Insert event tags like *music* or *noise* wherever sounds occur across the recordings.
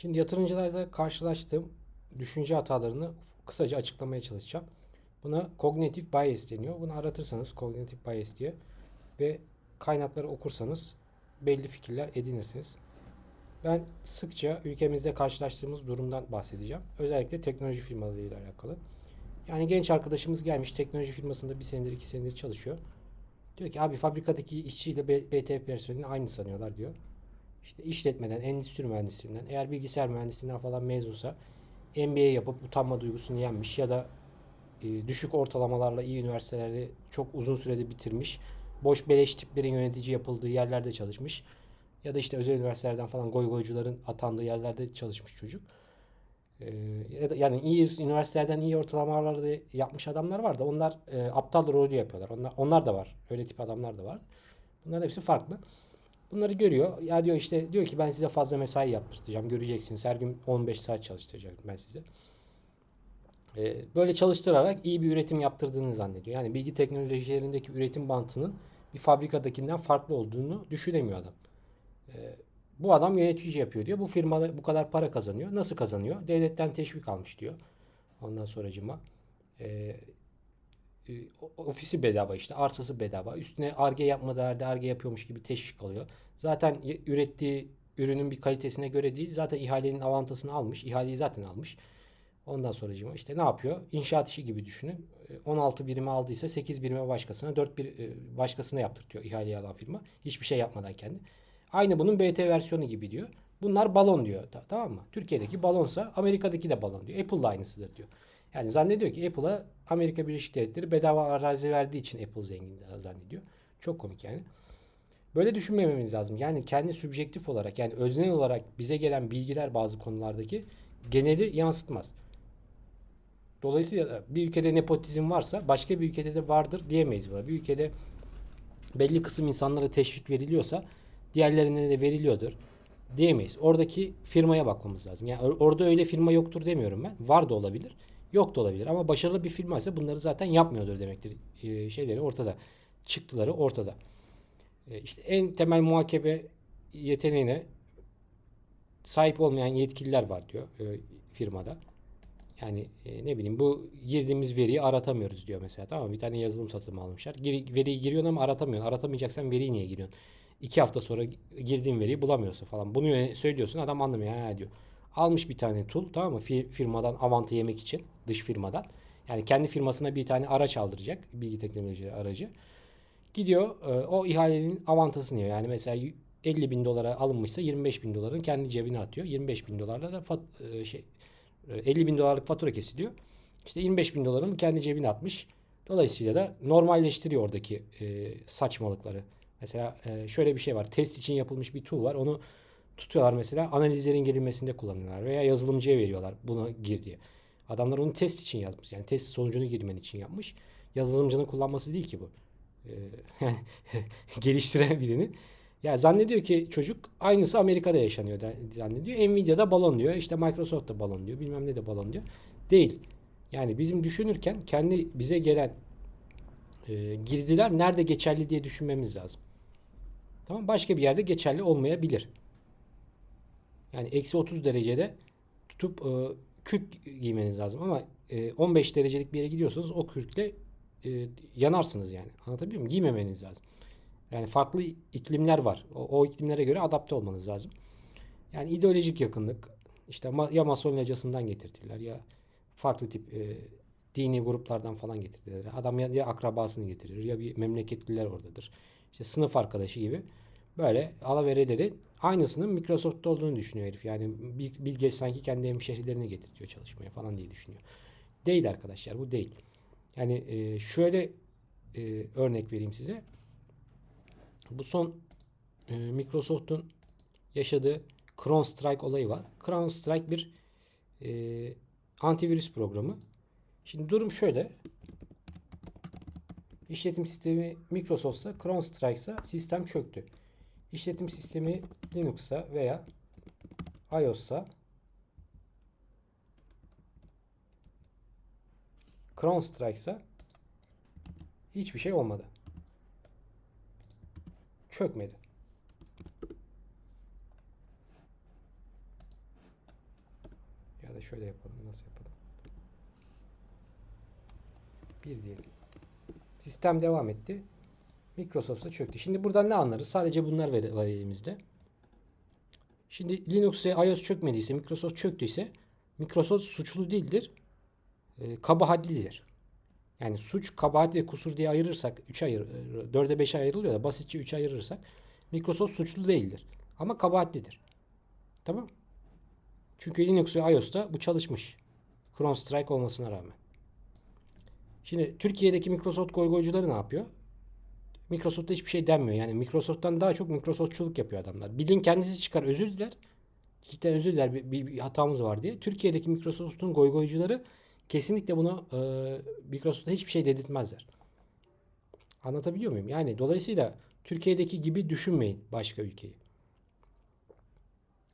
Şimdi yatırımcılarda karşılaştığım düşünce hatalarını kısaca açıklamaya çalışacağım. Buna kognitif bias deniyor. Bunu aratırsanız kognitif bias diye ve kaynakları okursanız belli fikirler edinirsiniz. Ben sıkça ülkemizde karşılaştığımız durumdan bahsedeceğim. Özellikle teknoloji firmalarıyla alakalı. Yani genç arkadaşımız gelmiş teknoloji firmasında bir senedir iki senedir çalışıyor. Diyor ki abi fabrikadaki işçiyle BT personelini aynı sanıyorlar diyor. İşte işletmeden, endüstri mühendisliğinden, eğer bilgisayar mühendisliğinden falan mezunsa MBA yapıp utanma duygusunu yenmiş ya da e, düşük ortalamalarla iyi üniversiteleri çok uzun sürede bitirmiş. Boş beleş tiplerin yönetici yapıldığı yerlerde çalışmış. Ya da işte özel üniversitelerden falan goygoycuların atandığı yerlerde çalışmış çocuk. Ee, ya da yani iyi üniversitelerden iyi ortalamalarda yapmış adamlar var da onlar e, aptal rolü yapıyorlar. Onlar onlar da var. Öyle tip adamlar da var. Bunların hepsi farklı. Bunları görüyor. Ya diyor işte diyor ki ben size fazla mesai yaptıracağım. Göreceksiniz. Her gün 15 saat çalıştıracağım ben size. Ee, böyle çalıştırarak iyi bir üretim yaptırdığını zannediyor. Yani bilgi teknolojilerindeki üretim bantının bir fabrikadakinden farklı olduğunu düşünemiyor adam. Ee, bu adam yönetici yapıyor diyor. Bu firma bu kadar para kazanıyor. Nasıl kazanıyor? Devletten teşvik almış diyor. Ondan sonracıma e, e, ofisi bedava işte arsası bedava. Üstüne arge yapma derdi arge yapıyormuş gibi teşvik alıyor. Zaten ürettiği ürünün bir kalitesine göre değil. Zaten ihalenin avantasını almış. İhaleyi zaten almış. Ondan sonracıma işte ne yapıyor? İnşaat işi gibi düşünün. E, 16 birime aldıysa 8 birime başkasına 4 bir e, başkasına yaptırtıyor ihaleyi alan firma. Hiçbir şey yapmadan kendi. Aynı bunun BT versiyonu gibi diyor. Bunlar balon diyor. Ta- tamam mı? Türkiye'deki balonsa Amerika'daki de balon diyor. Apple da aynısıdır diyor. Yani zannediyor ki Apple'a Amerika Birleşik Devletleri bedava arazi verdiği için Apple zengin zannediyor. Çok komik yani. Böyle düşünmememiz lazım. Yani kendi subjektif olarak yani öznel olarak bize gelen bilgiler bazı konulardaki geneli yansıtmaz. Dolayısıyla bir ülkede nepotizm varsa başka bir ülkede de vardır diyemeyiz buna. Bir ülkede belli kısım insanlara teşvik veriliyorsa diğerlerine de veriliyordur diyemeyiz. Oradaki firmaya bakmamız lazım. Yani or- orada öyle firma yoktur demiyorum ben. Var da olabilir. Yok da olabilir. Ama başarılı bir firma ise bunları zaten yapmıyordur demektir. Ee, şeyleri ortada. Çıktıları ortada. Ee, işte en temel muhakebe yeteneğine sahip olmayan yetkililer var diyor e, firmada. Yani e, ne bileyim bu girdiğimiz veriyi aratamıyoruz diyor mesela. Tamam? Bir tane yazılım satın almışlar. Gir- veriyi giriyorsun ama aratamıyorsun. Aratamayacaksan veriyi niye giriyorsun? İki hafta sonra girdiğin veriyi bulamıyorsun falan. Bunu söylüyorsun adam anlamıyor. Ha diyor. Almış bir tane tool tamam mı? Fi- firmadan avantı yemek için. Dış firmadan. Yani kendi firmasına bir tane araç aldıracak. Bilgi teknolojileri aracı. Gidiyor e, o ihalenin avantasını yiyor. Yani mesela 50 bin dolara alınmışsa 25 bin doların kendi cebine atıyor. 25 bin dolarla da fat- e, şey e, 50 bin dolarlık fatura kesiliyor. İşte 25 bin dolarını kendi cebine atmış. Dolayısıyla da normalleştiriyor oradaki e, saçmalıkları. Mesela e, şöyle bir şey var. Test için yapılmış bir tool var. Onu tutuyorlar mesela analizlerin girilmesinde kullanıyorlar. Veya yazılımcıya veriyorlar buna gir diye. Adamlar onu test için yazmış. Yani test sonucunu girmen için yapmış. Yazılımcının kullanması değil ki bu. E, *laughs* geliştiren birinin. Ya zannediyor ki çocuk aynısı Amerika'da yaşanıyor zannediyor. Nvidia'da balon diyor. işte Microsoft'ta balon diyor. Bilmem ne de balon diyor. Değil. Yani bizim düşünürken kendi bize gelen e, girdiler nerede geçerli diye düşünmemiz lazım. Tamam Başka bir yerde geçerli olmayabilir. Yani eksi 30 derecede tutup e, kürk giymeniz lazım ama e, 15 derecelik bir yere gidiyorsanız o kürkle e, yanarsınız yani. Anlatabiliyor muyum? Giymemeniz lazım. Yani farklı iklimler var. O, o iklimlere göre adapte olmanız lazım. Yani ideolojik yakınlık işte ya Mason locasından getirdiler ya farklı tip e, dini gruplardan falan getirdiler. Adam ya, ya akrabasını getirir ya bir memleketliler oradadır. İşte sınıf arkadaşı gibi böyle alavereleri aynısının Microsoft'ta olduğunu düşünüyor herif. Yani Bill sanki kendi hemşehrilerini getirtiyor çalışmaya falan diye düşünüyor. Değil arkadaşlar bu değil. Yani e, şöyle e, örnek vereyim size. Bu son e, Microsoft'un yaşadığı CrowdStrike olayı var. CrowdStrike bir e, antivirüs programı. Şimdi durum şöyle. İşletim sistemi Microsoft'sa CrowdStrike'sa sistem çöktü. İşletim sistemi Linux'sa veya iOS'sa CrowdStrike'sa hiçbir şey olmadı. Çökmedi. şöyle yapalım. Nasıl yapalım? Bir diyelim. Sistem devam etti. Microsoft'a çöktü. Şimdi buradan ne anlarız? Sadece bunlar var, var elimizde. Şimdi Linux ve iOS çökmediyse, Microsoft çöktüyse Microsoft suçlu değildir. E, kabahatlidir. Yani suç, kabahat ve kusur diye ayırırsak 3 ayır 4'e 5'e ayrılıyor da basitçe 3'e ayırırsak Microsoft suçlu değildir. Ama kabahatlidir. Tamam? Çünkü Linux ve iOS'ta bu çalışmış. Chrome Strike olmasına rağmen. Şimdi Türkiye'deki Microsoft goygoycuları ne yapıyor? Microsoft'ta hiçbir şey denmiyor. Yani Microsoft'tan daha çok Microsoftçuluk yapıyor adamlar. Bilin kendisi çıkar özür diler. Cidden özür diler bir, bir, bir hatamız var diye. Türkiye'deki Microsoft'un goygoycuları kesinlikle bunu e, Microsoft'a hiçbir şey dedirtmezler. Anlatabiliyor muyum? Yani dolayısıyla Türkiye'deki gibi düşünmeyin başka ülkeyi.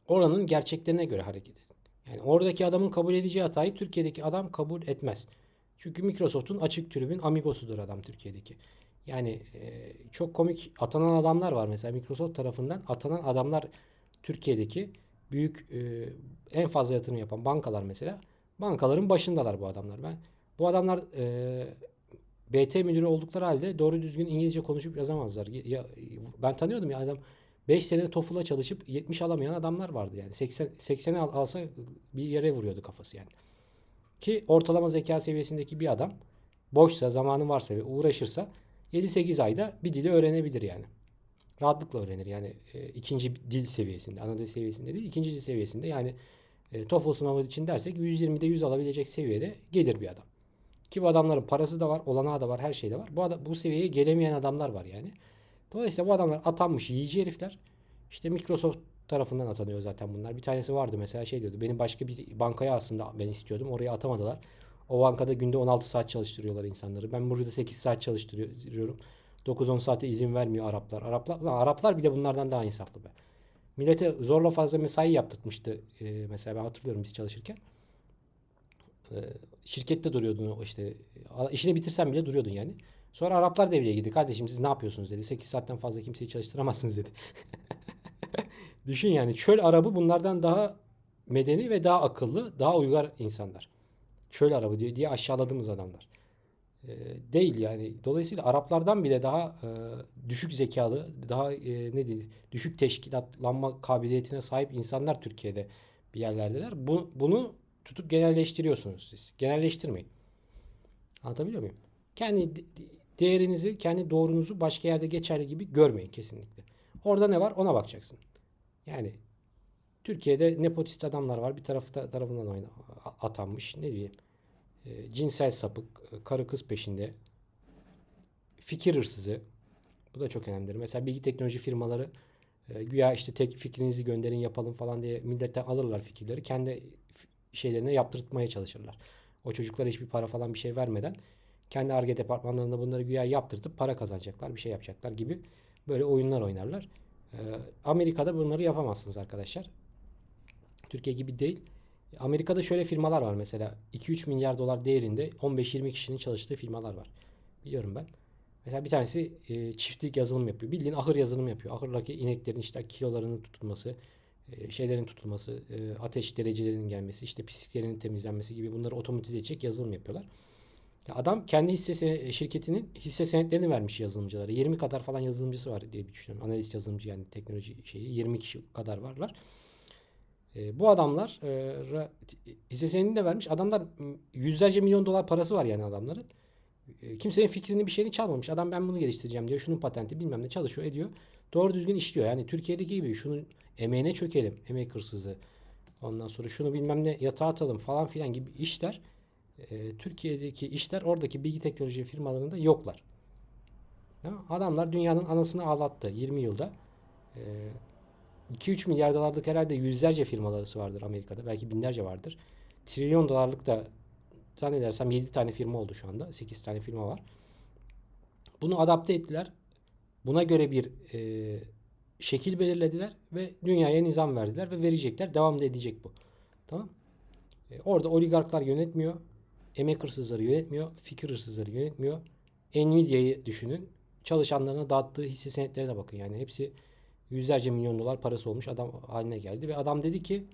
Oranın gerçeklerine göre hareket edin. Yani oradaki adamın kabul edeceği hatayı Türkiye'deki adam kabul etmez. Çünkü Microsoft'un açık tribün amigosudur adam Türkiye'deki. Yani e, çok komik atanan adamlar var mesela Microsoft tarafından atanan adamlar Türkiye'deki büyük e, en fazla yatırım yapan bankalar mesela bankaların başındalar bu adamlar. Ben bu adamlar e, BT müdürü oldukları halde doğru düzgün İngilizce konuşup yazamazlar. Ya, ben tanıyordum ya adam 5 sene TOEFL'a çalışıp 70 alamayan adamlar vardı yani. 80 80'e al, alsa bir yere vuruyordu kafası yani. Ki ortalama zeka seviyesindeki bir adam boşsa, zamanı varsa ve uğraşırsa 7-8 ayda bir dili öğrenebilir yani. Rahatlıkla öğrenir yani e, ikinci dil seviyesinde, ana dil seviyesinde değil, ikinci dil seviyesinde yani e, TOEFL sınavı için dersek 120'de 100 alabilecek seviyede gelir bir adam. Ki bu adamların parası da var, olanağı da var, her şey de var. Bu, adam, bu seviyeye gelemeyen adamlar var yani. Dolayısıyla bu adamlar atanmış yiyici herifler. İşte Microsoft tarafından atanıyor zaten bunlar. Bir tanesi vardı mesela şey diyordu. Benim başka bir bankaya aslında ben istiyordum. Oraya atamadılar. O bankada günde 16 saat çalıştırıyorlar insanları. Ben burada 8 saat çalıştırıyorum. 9-10 saate izin vermiyor Araplar. Araplar, lan Araplar bir de bunlardan daha insaflı be. Millete zorla fazla mesai yaptırtmıştı. Ee, mesela ben hatırlıyorum biz çalışırken. Ee, şirkette duruyordun işte. işini bitirsen bile duruyordun yani. Sonra Araplar devreye girdi. Kardeşim siz ne yapıyorsunuz dedi. 8 saatten fazla kimseyi çalıştıramazsınız dedi. *laughs* Düşün yani çöl Arabı bunlardan daha medeni ve daha akıllı, daha uygar insanlar. Çöl Arabı diye, diye aşağıladığımız adamlar. Ee, değil yani. Dolayısıyla Araplardan bile daha e, düşük zekalı, daha e, ne diyeyim, düşük teşkilatlanma kabiliyetine sahip insanlar Türkiye'de bir yerlerdeler. Bu, bunu tutup genelleştiriyorsunuz siz. Genelleştirmeyin. Anlatabiliyor muyum? Kendi değerinizi, kendi doğrunuzu başka yerde geçerli gibi görmeyin kesinlikle. Orada ne var ona bakacaksın. Yani Türkiye'de nepotist adamlar var. Bir tarafta tarafından oyna, atanmış. Ne diyeyim? E, cinsel sapık, karı kız peşinde. Fikir hırsızı. Bu da çok önemlidir. Mesela bilgi teknoloji firmaları e, güya işte tek fikrinizi gönderin yapalım falan diye milletten alırlar fikirleri. Kendi şeylerine yaptırtmaya çalışırlar. O çocuklara hiçbir para falan bir şey vermeden kendi ARGE departmanlarında bunları güya yaptırtıp para kazanacaklar, bir şey yapacaklar gibi böyle oyunlar oynarlar. Ee, Amerika'da bunları yapamazsınız arkadaşlar. Türkiye gibi değil. Amerika'da şöyle firmalar var mesela 2-3 milyar dolar değerinde 15-20 kişinin çalıştığı firmalar var. Biliyorum ben. Mesela bir tanesi e, çiftlik yazılım yapıyor. Bildiğin ahır yazılım yapıyor. Ahırdaki ineklerin işte kilolarının tutulması, e, şeylerin tutulması, e, ateş derecelerinin gelmesi, işte pisliklerinin temizlenmesi gibi bunları otomatize edecek yazılım yapıyorlar. Adam kendi hisse şirketinin hisse senetlerini vermiş yazılımcılara. 20 kadar falan yazılımcısı var diye düşünüyorum. Analist yazılımcı yani teknoloji şeyi 20 kişi kadar varlar. E, bu adamlar e, hisse senedini de vermiş. Adamlar yüzlerce milyon dolar parası var yani adamların. E, kimsenin fikrini bir şeyini çalmamış. Adam ben bunu geliştireceğim diyor. Şunun patenti bilmem ne çalışıyor ediyor. Doğru düzgün işliyor. Yani Türkiye'deki gibi şunun emeğine çökelim. Emek hırsızı. Ondan sonra şunu bilmem ne yatağa atalım falan filan gibi işler e, Türkiye'deki işler oradaki bilgi teknoloji firmalarında yoklar. Ya, adamlar dünyanın anasını ağlattı 20 yılda. E, 2-3 milyar dolarlık herhalde yüzlerce firmaları vardır Amerika'da. Belki binlerce vardır. Trilyon dolarlık da zannedersem 7 tane firma oldu şu anda. 8 tane firma var. Bunu adapte ettiler. Buna göre bir e, şekil belirlediler ve dünyaya nizam verdiler ve verecekler. Devam da edecek bu. Tamam. E, orada oligarklar yönetmiyor. Emek hırsızları yönetmiyor. Fikir hırsızları yönetmiyor. Nvidia'yı düşünün. Çalışanlarına dağıttığı hisse senetlerine bakın. Yani hepsi yüzlerce milyon dolar parası olmuş adam haline geldi. Ve adam dedi ki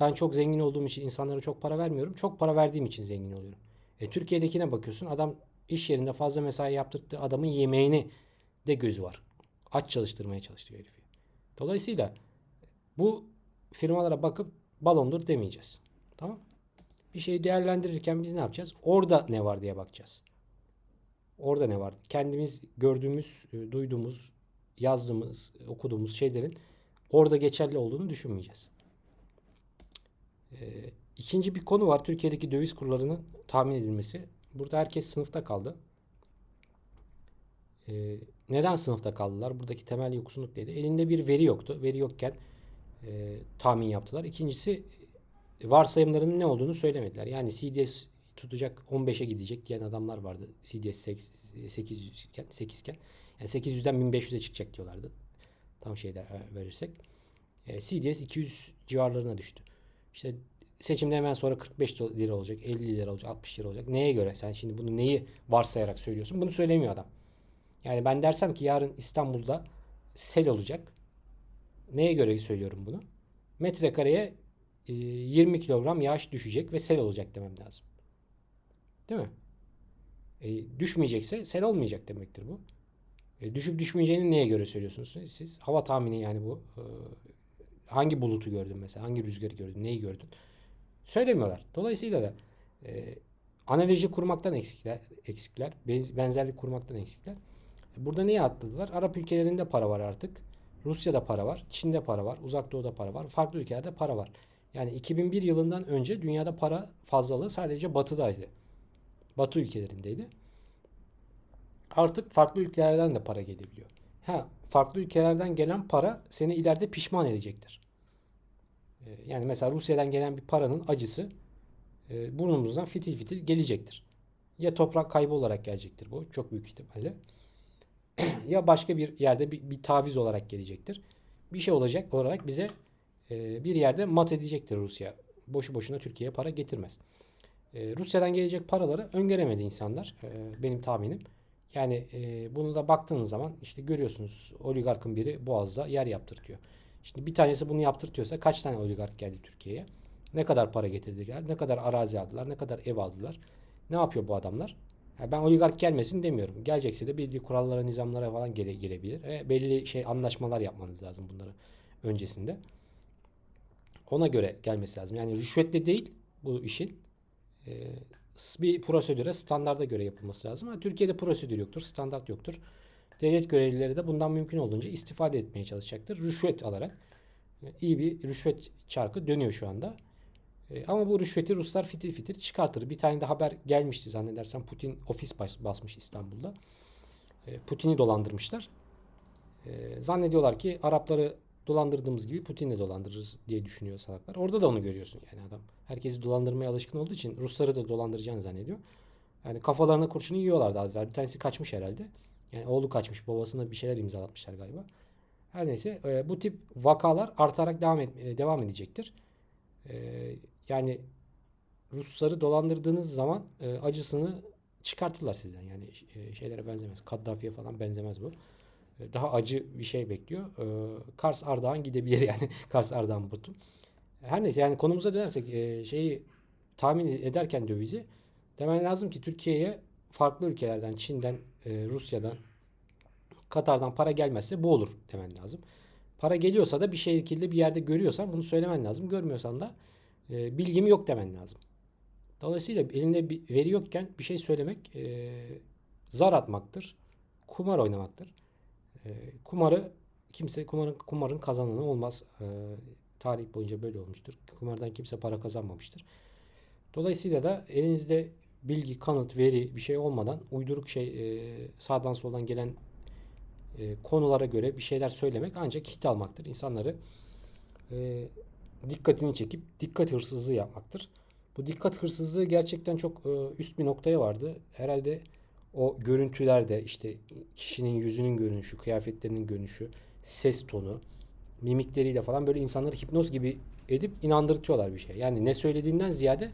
ben çok zengin olduğum için insanlara çok para vermiyorum. Çok para verdiğim için zengin oluyorum. E, Türkiye'dekine bakıyorsun adam iş yerinde fazla mesai yaptırdığı adamın yemeğini de gözü var. Aç çalıştırmaya çalışıyor herifi. Dolayısıyla bu firmalara bakıp balondur demeyeceğiz. Tamam? Bir şeyi değerlendirirken biz ne yapacağız? Orada ne var diye bakacağız. Orada ne var? Kendimiz gördüğümüz, e, duyduğumuz, yazdığımız, okuduğumuz şeylerin orada geçerli olduğunu düşünmeyeceğiz. Ee, ikinci bir konu var. Türkiye'deki döviz kurlarının tahmin edilmesi. Burada herkes sınıfta kaldı. Ee, neden sınıfta kaldılar? Buradaki temel yoksunluk neydi? Elinde bir veri yoktu. Veri yokken e, tahmin yaptılar. İkincisi varsayımlarının ne olduğunu söylemediler. Yani CDS tutacak 15'e gidecek diyen adamlar vardı. CDS 800 iken, 8 iken. Yani 800'den 1500'e çıkacak diyorlardı. Tam şeyler e, verirsek. E, CDS 200 civarlarına düştü. İşte seçimde hemen sonra 45 lira olacak, 50 lira olacak, 60 lira olacak. Neye göre? Sen şimdi bunu neyi varsayarak söylüyorsun? Bunu söylemiyor adam. Yani ben dersem ki yarın İstanbul'da sel olacak. Neye göre söylüyorum bunu? Metrekareye e, 20 kilogram yağış düşecek ve sel olacak demem lazım. Değil mi? E, düşmeyecekse sel olmayacak demektir bu. E, düşüp düşmeyeceğini neye göre söylüyorsunuz siz? Hava tahmini yani bu. E, hangi bulutu gördün mesela? Hangi rüzgarı gördün? Neyi gördün? Söylemiyorlar. Dolayısıyla da e, analoji kurmaktan eksikler, eksikler, benzerlik kurmaktan eksikler. Burada neyi atladılar? Arap ülkelerinde para var artık. Rusya'da para var, Çin'de para var, Uzak Doğu'da para var, farklı ülkelerde para var. Yani 2001 yılından önce dünyada para fazlalığı sadece batıdaydı. Batı ülkelerindeydi. Artık farklı ülkelerden de para gelebiliyor. Ha, farklı ülkelerden gelen para seni ileride pişman edecektir. Ee, yani mesela Rusya'dan gelen bir paranın acısı e, burnumuzdan fitil fitil gelecektir. Ya toprak kaybı olarak gelecektir bu çok büyük ihtimalle. *clears throat* ya başka bir yerde bir, bir taviz olarak gelecektir. Bir şey olacak olarak bize e, bir yerde mat edecektir Rusya. Boşu boşuna Türkiye'ye para getirmez. E, Rusya'dan gelecek paraları öngöremedi insanlar. E, benim tahminim. Yani e, bunu da baktığınız zaman işte görüyorsunuz oligarkın biri Boğaz'da yer yaptırtıyor. Şimdi bir tanesi bunu yaptırtıyorsa kaç tane oligark geldi Türkiye'ye? Ne kadar para getirdiler? Ne kadar arazi aldılar? Ne kadar ev aldılar? Ne yapıyor bu adamlar? Yani ben oligark gelmesin demiyorum. Gelecekse de belli kurallara, nizamlara falan gele, gelebilir. E, belli şey anlaşmalar yapmanız lazım bunları öncesinde. Ona göre gelmesi lazım. Yani rüşvetle değil bu işin. E, bir prosedüre, standarda göre yapılması lazım. Ama Türkiye'de prosedür yoktur, standart yoktur. Devlet görevlileri de bundan mümkün olduğunca istifade etmeye çalışacaktır. Rüşvet alarak. iyi bir rüşvet çarkı dönüyor şu anda. E, ama bu rüşveti Ruslar fitil fitil çıkartır. Bir tane de haber gelmişti zannedersem Putin ofis bas, basmış İstanbul'da. Putin'i dolandırmışlar. Zannediyorlar ki Arapları dolandırdığımız gibi Putin'i dolandırırız diye düşünüyor salaklar. Orada da onu görüyorsun yani adam. Herkesi dolandırmaya alışkın olduğu için Rusları da dolandıracağını zannediyor. Yani kafalarına kurşunu yiyorlardı az Bir tanesi kaçmış herhalde. Yani oğlu kaçmış. Babasına bir şeyler imzalatmışlar galiba. Her neyse e, bu tip vakalar artarak devam et, e, devam edecektir. E, yani Rusları dolandırdığınız zaman acısını çıkartırlar sizden. Yani şeylere benzemez. Kaddafi'ye falan benzemez bu. E, daha acı bir şey bekliyor. E, Kars Ardahan gidebilir *laughs* yani. Kars Ardahan Batum. Her neyse yani konumuza dönersek e, şeyi tahmin ederken dövizi demen lazım ki Türkiye'ye farklı ülkelerden Çin'den, e, Rusya'dan, Katar'dan para gelmezse bu olur demen lazım. Para geliyorsa da bir şekilde bir yerde görüyorsan bunu söylemen lazım. Görmüyorsan da e, bilgim yok demen lazım. Dolayısıyla elinde bir veri yokken bir şey söylemek e, zar atmaktır. Kumar oynamaktır. E, kumarı kimse kumarın kumarın kazananı olmaz. E, tarih boyunca böyle olmuştur. Kumardan kimse para kazanmamıştır. Dolayısıyla da elinizde bilgi, kanıt, veri bir şey olmadan uyduruk şey e, sağdan soldan gelen e, konulara göre bir şeyler söylemek ancak hit almaktır. İnsanları e, dikkatini çekip dikkat hırsızlığı yapmaktır. Bu dikkat hırsızlığı gerçekten çok e, üst bir noktaya vardı. Herhalde o görüntülerde işte kişinin yüzünün görünüşü, kıyafetlerinin görünüşü, ses tonu, mimikleriyle falan böyle insanları hipnoz gibi edip inandırtıyorlar bir şey. Yani ne söylediğinden ziyade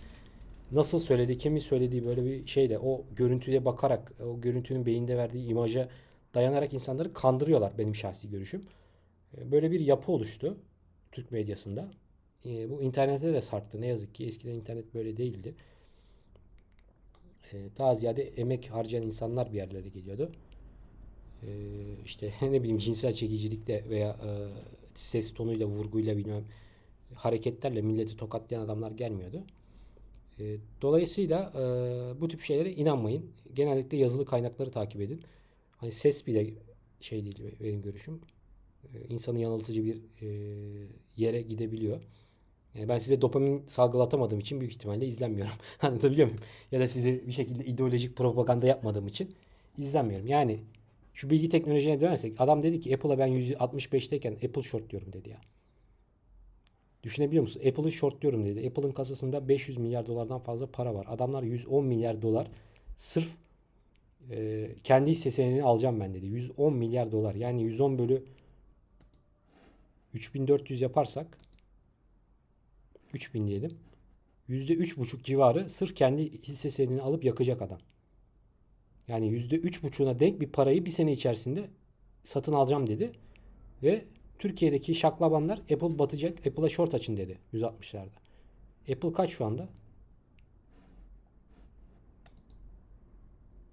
nasıl söyledi, kimi söylediği böyle bir şeyle o görüntüye bakarak, o görüntünün beyinde verdiği imaja dayanarak insanları kandırıyorlar benim şahsi görüşüm. Böyle bir yapı oluştu Türk medyasında e, bu internete de sarktı. Ne yazık ki eskiden internet böyle değildi. E, daha ziyade emek harcayan insanlar bir yerlere geliyordu. E, işte *laughs* ne bileyim cinsel çekicilikle veya e, ses tonuyla, vurguyla bilmem hareketlerle milleti tokatlayan adamlar gelmiyordu. E, dolayısıyla e, bu tip şeylere inanmayın. Genellikle yazılı kaynakları takip edin. Hani ses bile şey değil benim görüşüm. E, yanıltıcı bir e, yere gidebiliyor. Ben size dopamin salgılatamadığım için büyük ihtimalle izlenmiyorum. *laughs* Anlatabiliyor muyum? Ya da size bir şekilde ideolojik propaganda yapmadığım için izlenmiyorum. Yani şu bilgi teknolojine dönersek adam dedi ki Apple'a ben 165'teyken Apple short diyorum dedi ya. Düşünebiliyor musun? Apple'ı short diyorum dedi. Apple'ın kasasında 500 milyar dolardan fazla para var. Adamlar 110 milyar dolar sırf e, kendi hisse senedini alacağım ben dedi. 110 milyar dolar. Yani 110 bölü 3400 yaparsak 3000 diyelim. %3,5 civarı sırf kendi hisse senedini alıp yakacak adam. Yani %3,5'una denk bir parayı bir sene içerisinde satın alacağım dedi. Ve Türkiye'deki şaklabanlar Apple batacak. Apple'a short açın dedi 160'larda. Apple kaç şu anda?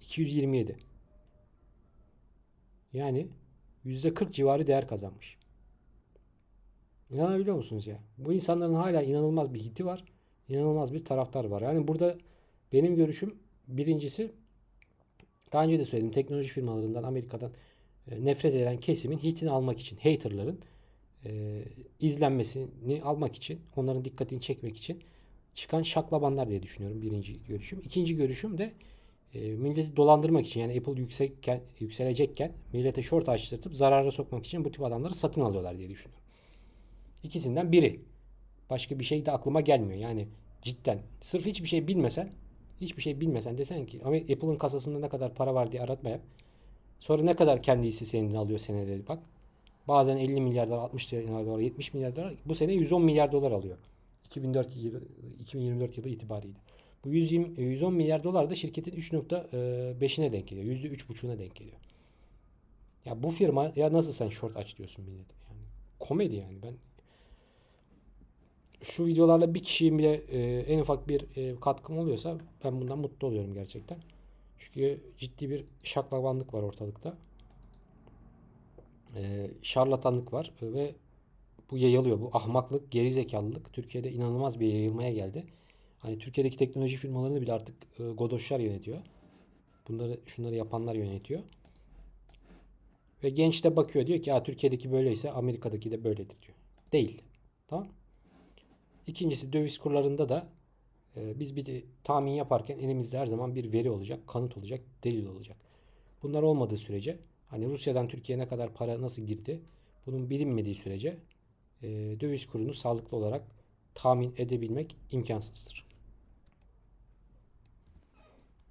227. Yani %40 civarı değer kazanmış. İnanabiliyor musunuz ya? Bu insanların hala inanılmaz bir hiti var. İnanılmaz bir taraftar var. Yani burada benim görüşüm birincisi daha önce de söyledim teknoloji firmalarından Amerika'dan e, nefret eden kesimin hitini almak için haterların e, izlenmesini almak için onların dikkatini çekmek için çıkan şaklabanlar diye düşünüyorum birinci görüşüm. İkinci görüşüm de e, milleti dolandırmak için yani Apple yüksekken, yükselecekken millete short açtırtıp zarara sokmak için bu tip adamları satın alıyorlar diye düşünüyorum. İkisinden biri. Başka bir şey de aklıma gelmiyor. Yani cidden sırf hiçbir şey bilmesen hiçbir şey bilmesen desen ki ama Apple'ın kasasında ne kadar para var diye aratmaya sonra ne kadar kendi hisse alıyor senede bak. Bazen 50 milyar dolar, 60 milyar dolar, 70 milyar dolar. Bu sene 110 milyar dolar alıyor. 2004 yılı, 2024 yılı itibariyle. Bu 120, 110 milyar dolar da şirketin 3.5'ine denk geliyor. %3.5'una denk geliyor. Ya bu firma ya nasıl sen short aç diyorsun millete? Yani komedi yani ben şu videolarla bir kişiye bile e, en ufak bir e, katkım oluyorsa ben bundan mutlu oluyorum gerçekten. Çünkü ciddi bir şaklabanlık var ortalıkta. E, şarlatanlık var ve bu yayılıyor. Bu ahmaklık, gerizekalılık Türkiye'de inanılmaz bir yayılmaya geldi. Hani Türkiye'deki teknoloji firmalarını bile artık e, godoşlar yönetiyor. Bunları şunları yapanlar yönetiyor. Ve genç de bakıyor diyor ki Türkiye'deki böyleyse Amerika'daki de böyledir diyor. Değil. Tamam İkincisi döviz kurlarında da e, biz bir tahmin yaparken elimizde her zaman bir veri olacak, kanıt olacak, delil olacak. Bunlar olmadığı sürece hani Rusya'dan Türkiye'ye ne kadar para nasıl girdi bunun bilinmediği sürece e, döviz kurunu sağlıklı olarak tahmin edebilmek imkansızdır.